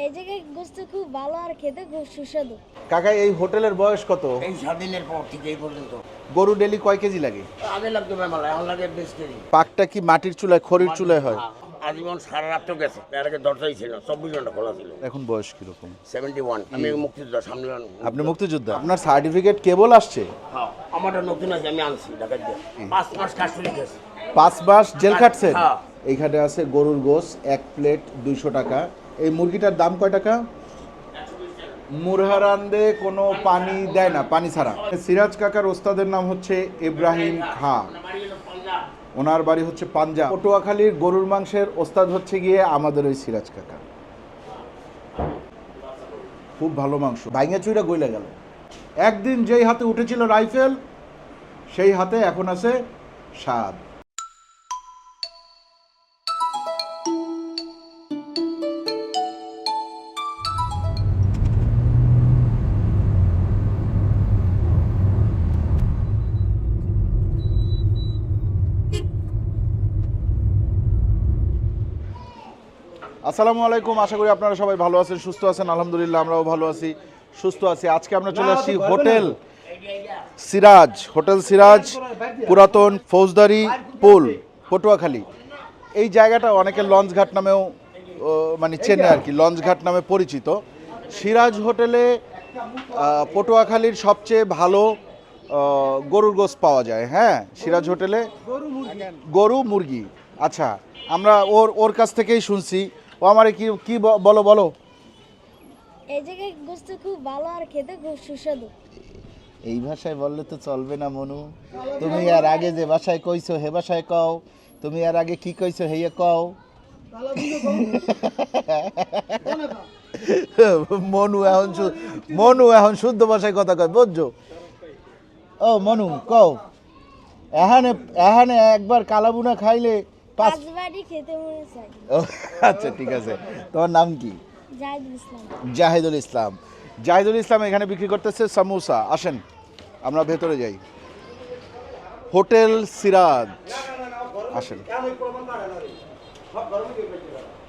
এই জায়গায় গোস্ত খুব ভালো আর খেতে খুব সুস্বাদু। কাকা এই হোটেলের বয়স কত? এই স্বাধীনের পর থেকে এই পর্যন্ত। গরু ডেলি কয় কেজি লাগে? আগে লাগতো মেমালা এখন লাগে বেশ কেজি। পাকটা কি মাটির চুলায় খড়ির চুলায় হয়? আজীবন সারা রাত তো গেছে এর আগে দরজাই ছিল চব্বিশ ঘণ্টা খোলা ছিল। এখন বয়স কীরকম? সেভেন্টি ওয়ান আমি মুক্তিযোদ্ধা সামনে আপনি মুক্তিযোদ্ধা? আপনার সার্টিফিকেট কেবল আসছে? হ্যাঁ আমারটা নতুন আছে আমি আনছি ঢাকা দিয়ে। পাঁচ মাস কাস্টডি গেছে। পাঁচ মাস জেল খাটছেন? হ্যাঁ। এইখানে আছে গরুর গোস এক প্লেট দুইশো টাকা। এই মুরগিটার দাম কয় টাকা? মুরহারান্দে কোনো পানি দেয় না, পানি ছাড়া। সিরাজ কাকার ওস্তাদের নাম হচ্ছে ইব্রাহিম খা। ওনার বাড়ি হচ্ছে পাঞ্জাব। পটুয়াখালীর গরুর মাংসের ওস্তাদ হচ্ছে গিয়ে আমাদের ওই সিরাজ কাকা। খুব ভালো মাংস। ভাইঙ্গা চুইরা গইলে গেল। একদিন যেই হাতে উঠেছিল রাইফেল, সেই হাতে এখন আছে স্বাদ। আসসালামু আলাইকুম আশা করি আপনারা সবাই ভালো আছেন সুস্থ আছেন আলহামদুলিল্লাহ আমরাও ভালো আছি সুস্থ আছি। আজকে আমরা চলে আসছি হোটেল সিরাজ হোটেল সিরাজ পুরাতন ফৌজদারি পুল পটুয়াখালী। এই জায়গাটা অনেকে লঞ্চ ঘাট নামেও মানে চেনে আর কি লঞ্চ ঘাট নামে পরিচিত। সিরাজ হোটেলে পটুয়াখালীর সবচেয়ে ভালো গরুর গোস পাওয়া যায় হ্যাঁ? সিরাজ হোটেলে গরু মুরগি। আচ্ছা আমরা ওর ওর কাছ থেকেই শুনছি। ও আমারে কি কি বলো বলো। এই জায়গায় গোস্ত খুব ভালো আর খেতে খুব সুস্বাদু। এই ভাষায় বললে তো চলবে না মনু। তুমি আর আগে যে ভাষায় কইছো হে ভাষায় কও। তুমি আর আগে কি কইছো হেয়ে কও। মনু এখন মনু এখন শুদ্ধ ভাষায় কথা কয় বুঝছ? ও মনু কও। এখানে এখানে একবার কালাবুনা খাইলে পাঁচ পাঁচ বাড়ি খেতে মনে চাই ও, আচ্ছা ঠিক আছে। তোমার নাম কি? জাহিদুল ইসলাম। জাহিদুল ইসলাম। জাহিদুল ইসলাম এখানে বিক্রি করতেছে সামোসা। আসেন আমরা ভেতরে যাই। হোটেল সিরাজ। আসেন।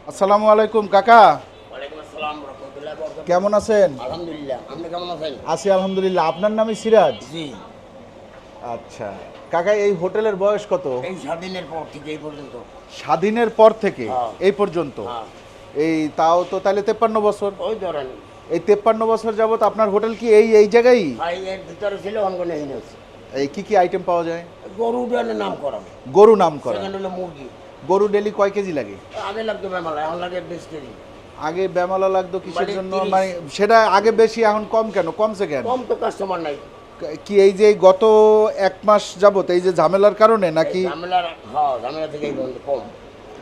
আসসালামু আলাইকুম কাকা। ওয়ালাইকুম আসসালাম রহমতুল্লাহ বরকাতুহ। কেমন আছেন? আলহামদুলিল্লাহ আপনি কেমন আছেন? আছি আলহামদুলিল্লাহ। আপনার নামই সিরাজ? জি। আচ্ছা। কাকা এই হোটেলের বয়স কত? এই স্বাধীনের পর থেকে এই পর্যন্ত। স্বাধীনের পর থেকে? হ্যাঁ। এই পর্যন্ত? হ্যাঁ। এই তাও তো তাহলে তেপ্পান্ন বছর। ওই ধরেন। এই তেপ্পান্ন বছর যাবত আপনার হোটেল কি এই এই জায়গায় এর ভিতরে ছিল অঙ্গনে এই কি কি আইটেম পাওয়া যায়? গরু নাম করা। গরু নাম করা। মুরগি। গরু ডেলি কয় কেজি লাগে? আগে লাগতো মেমালা এখন লাগে বেশ কেজি। আগে ব্যামালা লাগতো কিসের মানে জন্য? মানে সেটা আগে বেশি এখন কম কেন? কমছে কেন? কম তো কাস্টমার নাই। কি এই যে গত এক মাস যাবত এই যে ঝামেলার কারণে নাকি? হ্যাঁ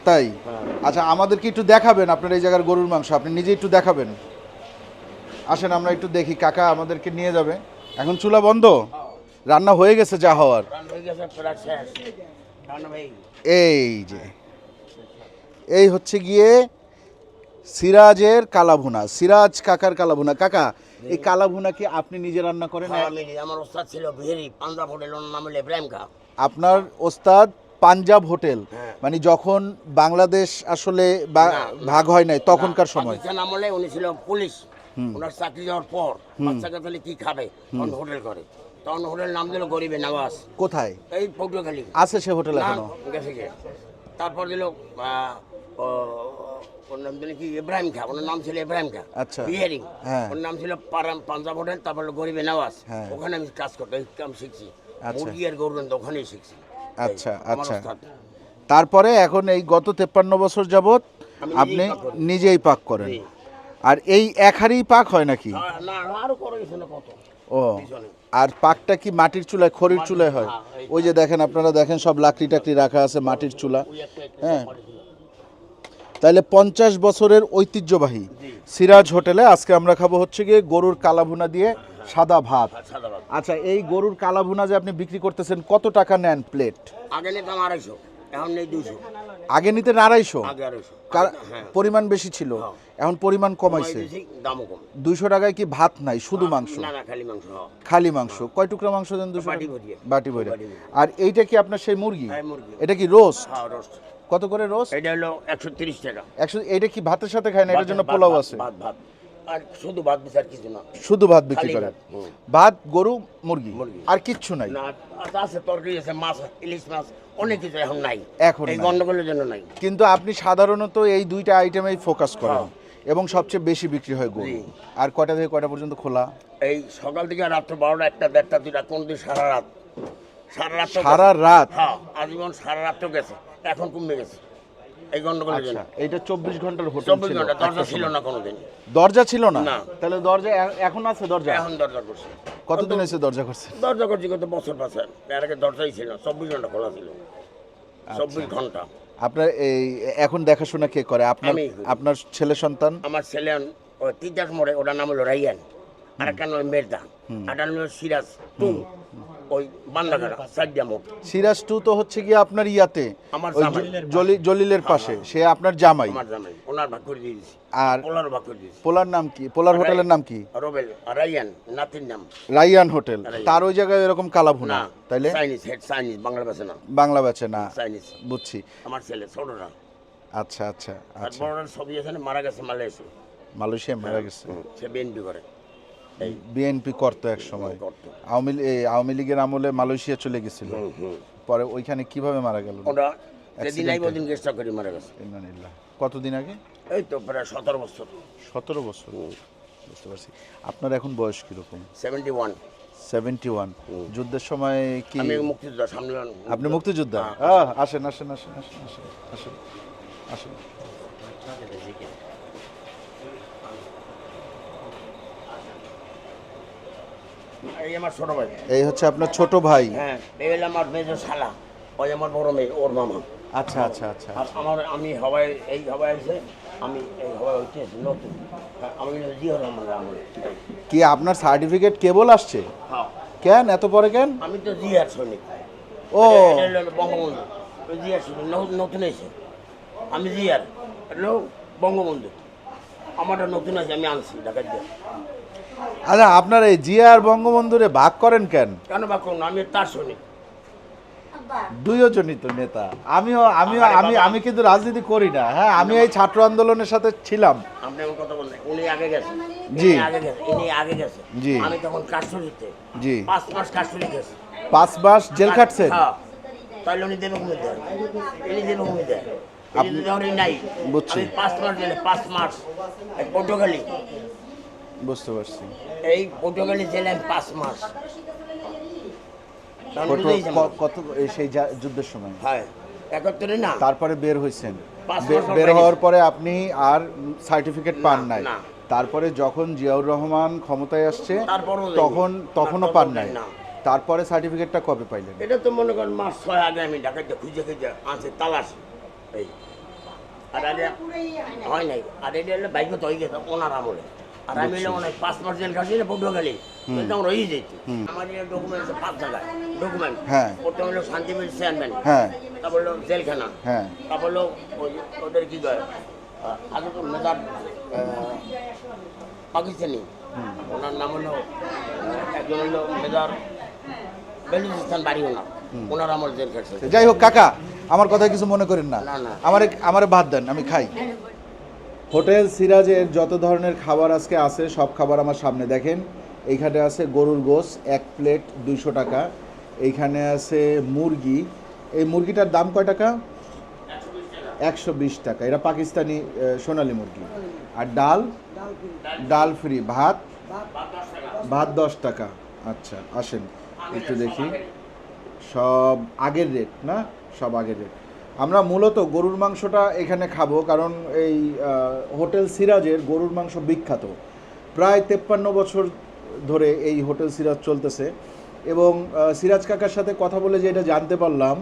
তাই? হ্যাঁ। আচ্ছা আমাদেরকে একটু দেখাবেন আপনার এই জায়গার গরুর মাংস আপনি নিজে একটু দেখাবেন। আসেন আমরা একটু দেখি কাকা আমাদেরকে নিয়ে যাবে। এখন চুলা বন্ধ? রান্না হয়ে গেছে যা হওয়ার। রান্না হয়ে গেছে রান্না ভাই এই যে। এই হচ্ছে গিয়ে সিরাজের কালাভুনা সিরাজ কাকার কালাভুনা। কাকা এই কালাভুনা কি আপনি নিজে রান্না করেন? হ্যাঁ, আমার ওস্তাদ ছিল বিহারি পাঞ্জাব হোটেল নাম হলো ইব্রাহিম খা। আপনার ওস্তাদ পাঞ্জাব হোটেল? হ্যাঁ। মানে যখন বাংলাদেশ আসলে ভাগ হয় নাই তখনকার সময়? পাকিস্তান আমলে উনি ছিল পুলিশ। ওনার চাকরি যাওয়ার পর বাচ্চাকে তাহলে কি খাবে? তখন হোটেল করে। তখন হোটেল নাম দিল গরিবে নওয়াজ। কোথায়? এই পটুয়াখালী। আছে সে হোটেল এখনও? গেছে তারপর দিল ওর নাম দিল কি? ইব্রাহিম খা। ওনার নাম ছিল ইব্রাহিম খা। আচ্ছা। বিহারি। হ্যাঁ। ওর নাম ছিল পারাম- পাঞ্জাব হোটেল তারপর হলো গরিবে নওয়াজ। হ্যাঁ। ওখানে আমি কাজ করতে কাম শিখছি। আচ্ছা। মুরগি আর গরু ওখানেই শিখছি। আচ্ছা, আচ্ছা। তারপরে এখন এই গত তেপ্পান্ন বছর যাবৎ আপনি নিজেই পাক করেন। আর এই এক হাড়ি পাক হয় নাকি? ও আর পাকটা কি মাটির চুলায় খড়ির চুলায় হয়? হ্যাঁ, ওই যে দেখেন আপনারা দেখেন সব লাকড়ি টাকড়ি রাখা আছে মাটির চুলা। হ্যাঁ। তাহলে পঞ্চাশ বছরের ঐতিহ্যবাহী সিরাজ হোটেলে আজকে আমরা খাব হচ্ছে গিয়ে গরুর কালাভুনা দিয়ে সাদা ভাত। আচ্ছা এই গরুর কালাভুনা যে আপনি বিক্রি করতেছেন কত টাকা নেন প্লেট? আগে নিতাম আড়াইশো এখন নেই দুইশো। আগে নিতেন আড়াইশো? হ্যাঁ। পরিমাণ বেশি ছিল? হ্যাঁ। এখন পরিমাণ কমাইছে। দুইশো টাকায় কি ভাত নাই শুধু মাংস? খালি মাংস হ্যাঁ। কয় টুকরা মাংস দেন দুশো বাটি। ভরে আর এইটা কি আপনার সেই মুরগি? এটা কি রোস্ট কত করে রোজ? এটা হলো একশো তিরিশ টাকা। একশো এটা কি ভাতের সাথে খায় না? এটার জন্য পোলাও আছে? ভাত ভাত। আর শুধু ভাত দিচ্ছে আর কিছু না। শুধু ভাত বিক্রি করেন ভাত, গরু মুরগি। আর কিচ্ছু নাই? না আচ্ছা, আছে তরকারি আছে মাছ ইলিশ মাছ অনেক কিছু এখন নাই। এখন এই গন্ডগোলের জন্য নাই। কিন্তু আপনি সাধারণত এই দুইটা আইটেমেই ফোকাস করেন। হ্যাঁ। এবং সবচেয়ে বেশি বিক্রি হয় গরু। আর কয়টা থেকে কয়টা পর্যন্ত খোলা? এই সকাল থেকে রাত্র বারোটা একটা দেড়টা দুইটা কোন দিন সারা রাত? সারা রাত সারা রাত? হ্যাঁ আজীবন সারা রাত তো গেছে। এখন কমে গেছে। এই গন্ডগোলের জন্য আচ্ছা এইটা চব্বিশ ঘণ্টার হোটেল চব্বিশ ঘণ্টা দরজা ছিল। না কোনোদিন। দরজা ছিল না। তাহলে দরজা এখন আছে দরজা? এখন দরজা করছে। কতদিন এসে দরজা করছে? দরজা করছি কত বছর পাশে এর আগে দরজাই ছিল না চব্বিশ ঘণ্টা খোলা ছিল। আচ্ছা। চব্বিশ ঘণ্টা। আপনার এই এখন দেখাশোনা কে করে? আপনার আপনার ছেলে সন্তান? আমার ছেলে তিতাস মোড়ে ওটার নাম হলো রাইয়ান আর একটা নাম মেরদা। আর নাম হলো সিরাজ। টু ওই বান্দাঘাটা সাইডিয়া মোড়। সিরাজ টু তো হচ্ছে গিয়ে আপনার ইয়াতে আমার জলি- জলিলের পাশে সে আপনার জামাই। আমার জামাই ওনার ভাগ করে দিয়েছি আর ওনার ভাগ করে দিয়েছি। পোলার নাম কি? পোলার হোটেলের নাম কি? রবেল নাতির নাম। হোটেল। তার ওই জায়গায় এরকম কালাভুনা না তাইলে? চাইনিজ হেড চাইনিজ বাংলা ভাষা না বাংলা বেচে না। চাইনিজ। বুঝছি। আমার ছেলে ছোটরা। আচ্ছা আচ্ছা আচ্ছা। মারা গেছে মালয়েশিয়া। মালয়েশিয়া মারা গেছে। সে বিএনপি করে। বিএনপি করতো এক সময়। আওয়ামী আওয়ামী লীগের আমলে মালয়েশিয়া চলে গেছিল। পরে ওইখানে কীভাবে মারা গেল? ওটা যেদিন আইব ওদিন চেষ্টা করি মারা গেছে। ইন্নানিল্লাহ। কতদিন আগে? এই তো প্রায় সতেরো বছর। সতেরো বছর। বুঝতে পারছি। আপনার এখন বয়স কীরকম? সেভেন্টি ওয়ান সেভেন্টি ওয়ান যুদ্ধের সময় কি আমি মুক্তিযোদ্ধা সামনে আপনি মুক্তিযোদ্ধা? হ্যাঁ। আসেন। আসেন আসেন আসেন আসেন আসেন আসেন। এই আমার ছোট ভাই। এই হচ্ছে আপনার ছোট ভাই। হ্যাঁ এই হলো আমার মেজো শালা। ওই আমার বড় মেয়ে ওর মামা। আচ্ছা আচ্ছা আচ্ছা। আর আমার আমি হওয়ায় এই হওয়ায় আছে আমি এই হওয়ায় হচ্ছে নতুন। হ্যাঁ, আমি জিও রহমান কি আপনার সার্টিফিকেট কেবল আসছে? হ্যাঁ। কেন? এত পরে কেন? আমি তো জিয়ার সৈনিক। ও। বঙ্গবন্ধু। জিয়ার সৈনিক। নতুন এসে। আমি জিয়ার। বঙ্গবন্ধু। আমারটা নতুন আছে আমি আনছি ঢাকা দিয়ে আচ্ছা আপনার এই জিয়া আর বঙ্গবন্ধুরে ভাগ করেন কেন? কেন বা কোন আমি তার সৈনিক। দুইজনই তো নেতা। আমিও আমিও আমি আমি কিন্তু রাজনীতি করি না হ্যাঁ? আমি এই ছাত্র আন্দোলনের সাথে ছিলাম। আপনি এমন কথা বললেন উনি আগে গেছে। জি। আগে গেছে ইনি আগে গেছে। জি। আমি তখন কাস্টডিতে। জি। পাঁচ মাস কাস্টডি গেছে। পাঁচ মাস জেল খাটছেন? হ্যাঁ। তাহলে উনি দেবে কমে দেয় ইনি দেবে কমে দেয় ধরে নাই বুঝছি। পাঁচ মাস গেলে পাঁচ মাস পটুয়াখালী বুঝতে পারছি। এই পটুয়াখালী জেলে পাঁচ মাস। কত সেই যুদ্ধের সময়? হ্যাঁ। একাত্তরে না? তারপরে বের হয়েছেন বের হওয়ার পরে আপনি আর সার্টিফিকেট পান নাই। তারপরে যখন জিয়াউর রহমান ক্ষমতায় আসছে তখন তখনও পান নাই। তারপরে সার্টিফিকেটটা কবে পাইলেন? এটা তো মনে করেন মাস ছয় আগে আমি ঢাকাতে খুঁজে খুঁজে আনছে তালাশ। এই। আর আগে হয় নাই। আর এটা হলে বাইকে তো হয়ে গেছে ওনার আমলে। আর আমি পাঁচ পটুয়াখালী কিন্তু রয়ে যেত। আমার ডকুমেন্ট পাঁচ জায়গায়। ডকুমেন্ট হ্যাঁ। প্রথম হলো শান্তিপুর চেয়ারম্যান তারপর হলো জেলখানা। হ্যাঁ। তারপর হলো ওদের কি কয় আগে তো মেজার পাকিস্তানি। ওনার নাম হলো একজন হলো মেজার বেলুচিস্তান বাড়ি ওনার ওনার আমার জেল খাটছে। যাই হোক কাকা আমার কথা কিছু মনে করেন না। আমারে আমারে ভাত দেন আমি খাই। হোটেল সিরাজের যত ধরনের খাবার আজকে আছে, সব খাবার আমার সামনে দেখেন। এইখানে আছে গরুর গোস এক প্লেট দুইশো টাকা। এইখানে আছে মুরগি। এই মুরগিটার দাম কয় টাকা? একশো বিশ টাকা। এটা পাকিস্তানি সোনালী মুরগি। আর ডাল? ডাল ফ্রি। ভাত? ভাত দশ টাকা। আচ্ছা আসেন। একটু দেখি। সব আগের রেট, না? সব আগের রেট। আমরা মূলত গরুর মাংসটা এখানে খাব, কারণ এই হোটেল সিরাজের গরুর মাংস বিখ্যাত। প্রায় তেপ্পান্ন বছর ধরে এই হোটেল সিরাজ চলতেছে এবং সিরাজ কাকার সাথে কথা বলে যে এটা জানতে পারলাম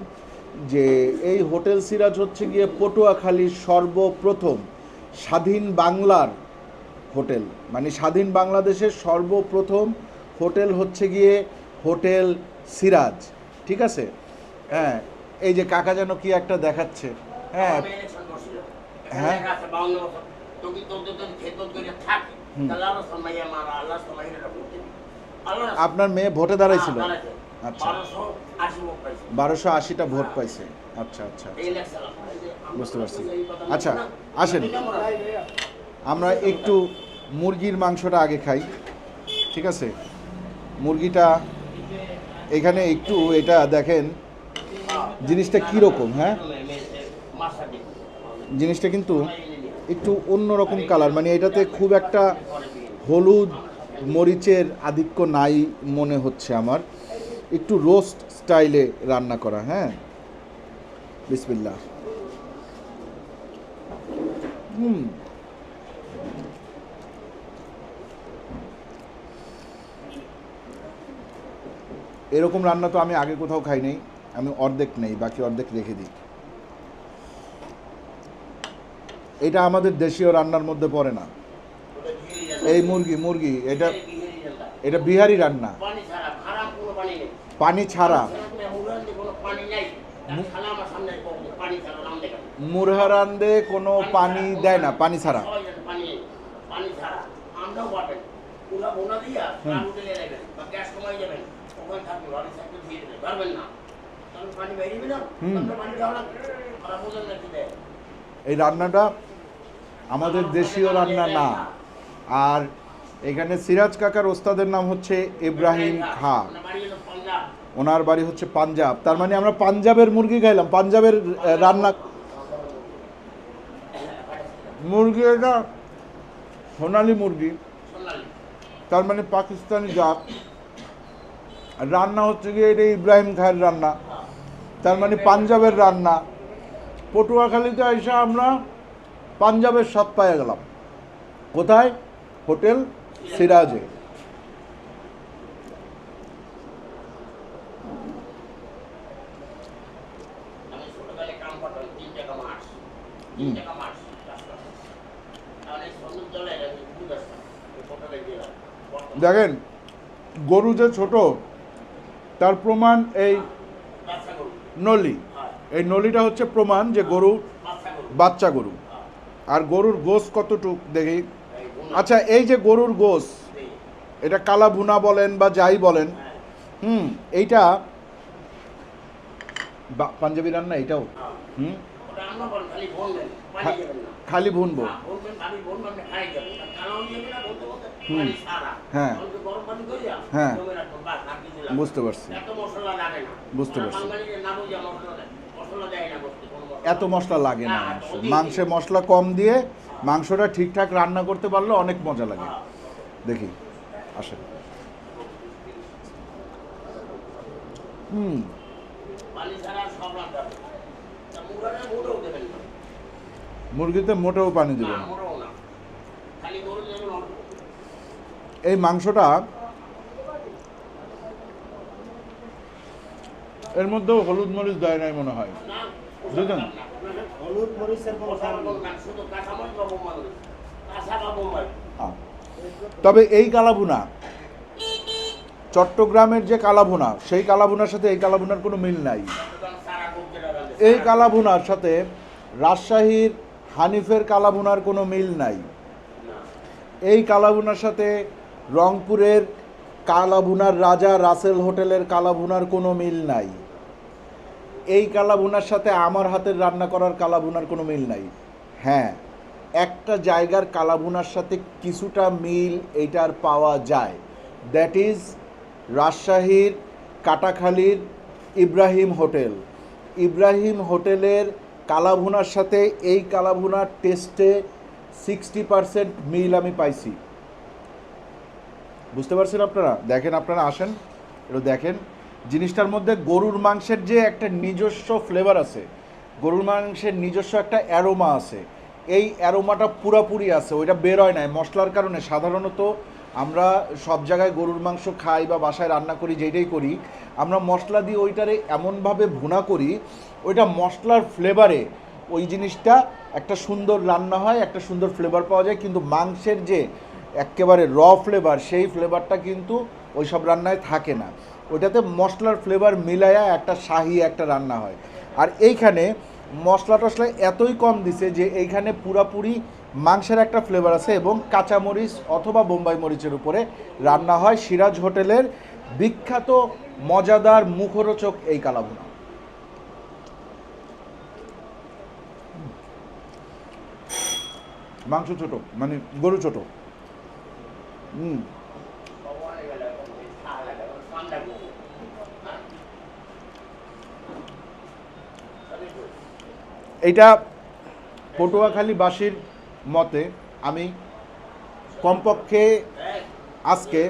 যে এই হোটেল সিরাজ হচ্ছে গিয়ে পটুয়াখালীর সর্বপ্রথম স্বাধীন বাংলার হোটেল। মানে স্বাধীন বাংলাদেশের সর্বপ্রথম হোটেল হচ্ছে গিয়ে হোটেল সিরাজ। ঠিক আছে? হ্যাঁ এই যে কাকা যেন কি একটা দেখাচ্ছে। হ্যাঁ। হ্যাঁ। এখানে আছে 52 বছর। তোকে তোর তো তোর খেদমত করে থাক। তাহলে আল্লাহ সামাইয়া মারা, আল্লাহ সামাইয়া রাখুন। আল্লাহ রাখুন। আপনার মেয়ে ভোটে দাঁড়াইছিল? হ্যাঁ, আচ্ছা। 1280 ভোট পাইছে। বারোশো আশিটা ভোট পাইছে। আচ্ছা আচ্ছা যে বুঝতে পারছি। আচ্ছা আসেন। আমরা একটু মুরগির মাংসটা আগে খাই। ঠিক আছে? মুরগিটা এখানে একটু এটা দেখেন। জিনিসটা কীরকম হ্যাঁ? জিনিসটা কিন্তু একটু অন্যরকম কালার মানে এটাতে খুব একটা হলুদ মরিচের আধিক্য নাই মনে হচ্ছে আমার। একটু রোস্ট স্টাইলে রান্না করা হ্যাঁ? বিসমিল্লাহ। হুম। এরকম রান্না তো আমি আগে কোথাও খাই নাই। আমি অর্ধেক নেই, বাকি অর্ধেক রেখে দিই। এটা আমাদের দেশীয় রান্নার মধ্যে পড়ে না। এই মুরগি মুরগি, এটা এটা বিহারি রান্না। পানি ছাড়া। মুরহারান্দে কোনো পানি দেয় না, পানি ছাড়া। হুম। এই রান্নাটা আমাদের দেশীয় রান্না না। আর এখানে সিরাজ কাকার ওস্তাদের নাম হচ্ছে ইব্রাহিম খা। ওনার বাড়ি হচ্ছে পাঞ্জাব। তার মানে আমরা পাঞ্জাবের মুরগি খাইলাম। পাঞ্জাবের রান্না মুরগি এটা সোনালি মুরগি। তার মানে পাকিস্তানি জাত। আর রান্না হচ্ছে গিয়ে এটা ইব্রাহিম খায়ের রান্না। তার মানে পাঞ্জাবের রান্না। পটুয়াখালীতে এসে আমরা পাঞ্জাবের স্বাদ পাইয়া গেলাম। কোথায়? হোটেল সিরাজে। দেখেন গরু যে ছোট তার প্রমাণ এই নলি এই নলিটা হচ্ছে প্রমাণ যে গরু বাচ্চা গরু। আর গরুর গোস কতটুক দেখি আচ্ছা এই যে গরুর গোস এটা কালা ভুনা বলেন বা যাই বলেন, হুম, এইটা পাঞ্জাবি রান্না এটাও। হুম। খালি ভুনবো হ্যাঁ, ভনবেন, পানি ভনবেন, আপনি খাই যাবেন। আর কালাও দিবেন না, বলতে বলতে হুম। হ্যাঁ। হ্যাঁ। বুঝতে পারছি এত মশলা লাগে না। বুঝতে পারছি। এত মশলা লাগে না মাংসে। মশলা কম দিয়ে মাংসটা ঠিকঠাক রান্না করতে পারলে অনেক মজা লাগে হ্যাঁ। দেখি আসেন হুম। মুরগিতে মোটেও পানি না, দেবেন না। মোটেও না। খালি গরু দেবেন অল্প। এই মাংসটা এর মধ্যেও হলুদ মরিচ দেয় নাই মনে হয় বুঝলেন? হলুদ মরিচের। তবে এই কালাভুনা চট্টগ্রামের যে কালাভুনা সেই কালাভুনার সাথে এই কালাভুনার কোনো মিল নাই এই কালাভুনার সাথে রাজশাহীর হানিফের কালাভুনার কোনো মিল নাই এই কালাভুনার সাথে রংপুরের কালাভুনার রাজা রাসেল হোটেলের কালাভুনার কোনো মিল নাই। এই কালাভুনার সাথে আমার হাতের রান্না করার কালাভুনার কোনো মিল নাই। হ্যাঁ একটা জায়গার কালাভুনার সাথে কিছুটা মিল এইটার পাওয়া যায়। দ্যাট ইজ রাজশাহীর কাটাখালীর ইব্রাহিম হোটেল। ইব্রাহিম হোটেলের কালাভুনার সাথে এই কালাভুনার টেস্টে সিক্সটি পারসেন্ট মিল আমি পাইছি। বুঝতে পারছেন আপনারা? দেখেন, আপনারা আসেন, একটু দেখেন। জিনিসটার মধ্যে গরুর মাংসের যে একটা নিজস্ব ফ্লেভার আছে, গরুর মাংসের নিজস্ব একটা অ্যারোমা আছে, এই অ্যারোমাটা পুরাপুরি আছে, ওইটা বেরোয় নাই। মশলার কারণে সাধারণত আমরা সব জায়গায় গরুর মাংস খাই বা বাসায় রান্না করি, যেটাই করি, আমরা মশলা দিয়ে ওইটারে এমনভাবে ভুনা করি, ওইটা মশলার ফ্লেভারে ওই জিনিসটা একটা সুন্দর রান্না হয়, একটা সুন্দর ফ্লেভার পাওয়া যায়, কিন্তু মাংসের যে একেবারে র ফ্লেভার সেই ফ্লেভারটা কিন্তু ওই সব রান্নায় থাকে না। ওইটাতে মশলার ফ্লেভার মিলায়া একটা শাহি একটা রান্না হয়। আর এইখানে মশলা টশলা এতই কম দিছে যে এইখানে পুরাপুরি মাংসের একটা ফ্লেভার আছে এবং কাঁচামরিচ অথবা বোম্বাই মরিচের উপরে রান্না হয় সিরাজ হোটেলের বিখ্যাত, মজাদার মুখরোচক এই কালাভুনা। মাংস ছোট মানে গরু ছোট। হুম। এইটা পটুয়াখালীবাসীর মতে আমি কমপক্ষে আজকে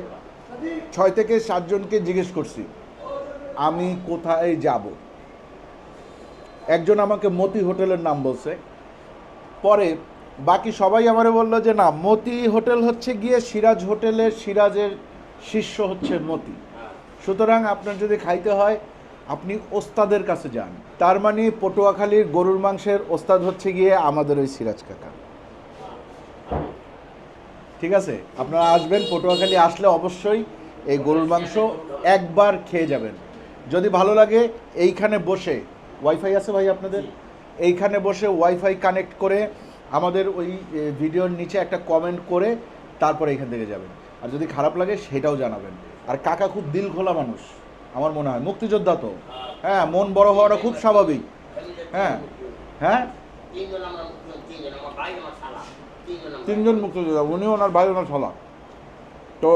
ছয় থেকে সাতজনকে জিজ্ঞেস করছি, আমি কোথায় যাব? একজন আমাকে মতি হোটেলের নাম বলছে, পরে বাকি সবাই আমারে বলল যে না মতি হোটেল হচ্ছে গিয়ে সিরাজ হোটেলের সিরাজের শিষ্য হচ্ছে মতি। সুতরাং আপনার যদি খাইতে হয় আপনি ওস্তাদের কাছে যান। তার মানে পটুয়াখালীর গরুর মাংসের ওস্তাদ হচ্ছে গিয়ে আমাদের ওই সিরাজ কাকা। ঠিক আছে? আপনারা আসবেন পটুয়াখালী আসলে অবশ্যই এই গরুর মাংস একবার খেয়ে যাবেন। যদি ভালো লাগে এইখানে বসে ওয়াইফাই আছে ভাই আপনাদের? এইখানে বসে ওয়াইফাই কানেক্ট করে আমাদের ওই ভিডিওর নিচে একটা কমেন্ট করে তারপরে এখান থেকে যাবেন। আর যদি খারাপ লাগে সেটাও জানাবেন। আর কাকা খুব দিল খোলা মানুষ, আমার মনে হয়। মুক্তিযোদ্ধা তো। হ্যাঁ মন বড় হওয়াটা খুব স্বাভাবিক। হ্যাঁ হ্যাঁ? তিনজন মুক্তিযোদ্ধা, উনি ওনার ভাই, ওনার ছলা। তো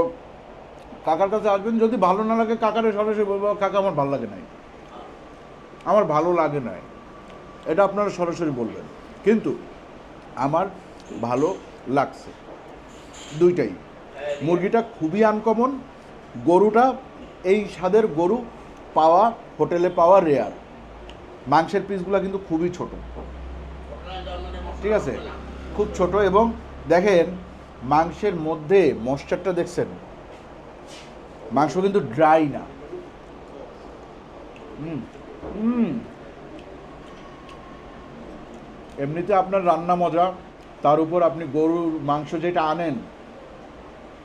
কাকার কাছে আসবেন, যদি ভালো না লাগে কাকারে সরাসরি বলব, কাকা আমার ভালো লাগে নাই। আমার ভালো লাগে নাই। এটা আপনারা সরাসরি বলবেন। কিন্তু আমার ভালো লাগছে। দুইটাই। মুরগিটা খুবই আনকমন গরুটা এই স্বাদের গরু পাওয়া, হোটেলে পাওয়া রেয়ার মাংসের পিসগুলো কিন্তু খুবই ছোট। ঠিক আছে? খুব ছোট এবং দেখেন, মাংসের মধ্যে মশ্চারটা দেখছেন? মাংস কিন্তু ড্রাই না। হুম হুম। এমনিতে আপনার রান্না মজা, তার উপর আপনি গরুর মাংস যেটা আনেন,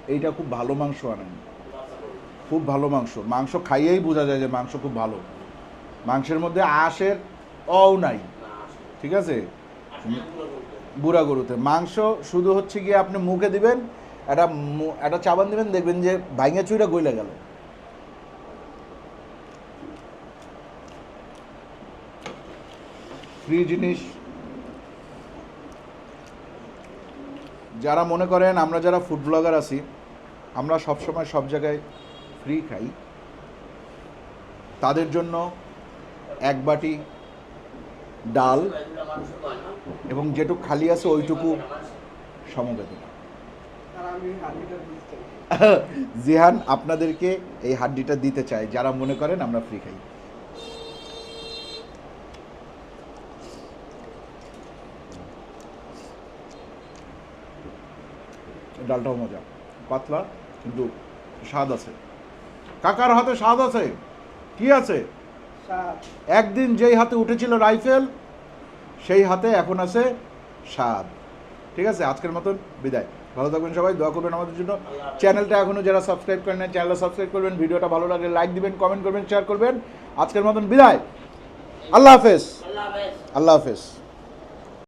এইটা খুব ভালো মাংস আনেন। খুব ভালো মাংস। মাংস খাইয়েই বোঝা যায় যে মাংস খুব ভালো। মাংসের মধ্যে আঁশের অও নাই। ঠিক আছে? বুড়া গরুতে। মাংস শুধু হচ্ছে গিয়ে আপনি মুখে দিবেন, একটা একটা চাবান দিবেন, দেখবেন যে ভাইঙা চুইটা গইলে গেল। ফ্রি জিনিস যারা মনে করেন আমরা যারা ফুড ব্লগার আছি, আমরা সবসময় সব জায়গায় ফ্রি খাই। তাদের জন্য এক বাটি ডাল এবং যেটুকু খালি আছে ওইটুকু সমবেদনা জিহান আপনাদেরকে এই হাড্ডিটা দিতে চাই যারা মনে করেন আমরা ফ্রি খাই। ডালটাও মজা। পাতলা কিন্তু স্বাদ আছে। কাকার হাতে স্বাদ আছে? কি আছে? একদিন যেই হাতে উঠেছিল রাইফেল সেই হাতে এখন আছে স্বাদ। ঠিক আছে? আজকের মতন বিদায়। ভালো থাকবেন সবাই দোয়া করবেন আমাদের জন্য। চ্যানেলটা এখনও যারা সাবস্ক্রাইব করেন না চ্যানেলটা সাবস্ক্রাইব করবেন ভিডিওটা ভালো লাগলে লাইক দিবেন কমেন্ট করবেন শেয়ার করবেন। আজকের মতন বিদায়। আল্লাহ হাফেজ। আল্লাহ হাফেজ। আল্লাহ হাফেজ।